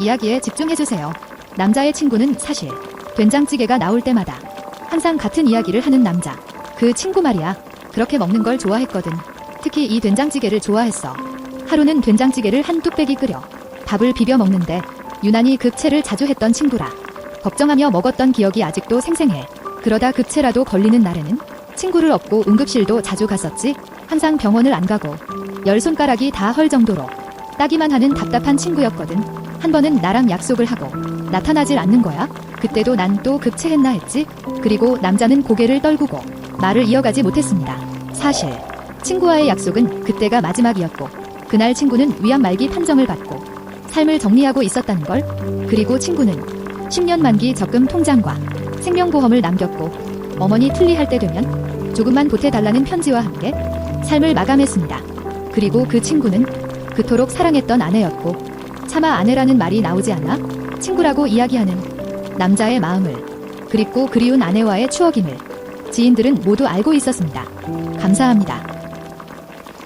이야기에 집중해주세요. 남자의 친구는 사실 된장찌개가 나올 때마다 항상 같은 이야기를 하는 남자. 그 친구 말이야. 그렇게 먹는 걸 좋아했거든. 특히 이 된장찌개를 좋아했어. 하루는 된장찌개를 한 뚝배기 끓여 밥을 비벼 먹는데 유난히 급체를 자주 했던 친구라. 걱정하며 먹었던 기억이 아직도 생생해. 그러다 급체라도 걸리는 날에는 친구를 업고 응급실도 자주 갔었지. 항상 병원을 안 가고 열 손가락이 다 헐 정도로 따기만 하는 답답한 친구였거든. 한 번은 나랑 약속을 하고 나타나질 않는 거야. 그때도 난 또 급체했나 했지. 그리고 남자는 고개를 떨구고 말을 이어가지 못했습니다. 사실 친구와의 약속은 그때가 마지막이었고 그날 친구는 위암 말기 판정을 받고 삶을 정리하고 있었다는 걸. 그리고 친구는 10년 만기 적금 통장과 생명보험을 남겼고 어머니 틀리할 때 되면 조금만 보태달라는 편지와 함께 삶을 마감했습니다. 그리고 그 친구는 그토록 사랑했던 아내였고 차마 아내라는 말이 나오지 않아 친구라고 이야기하는 남자의 마음을 그립고 그리운 아내와의 추억임을 지인들은 모두 알고 있었습니다. 감사합니다.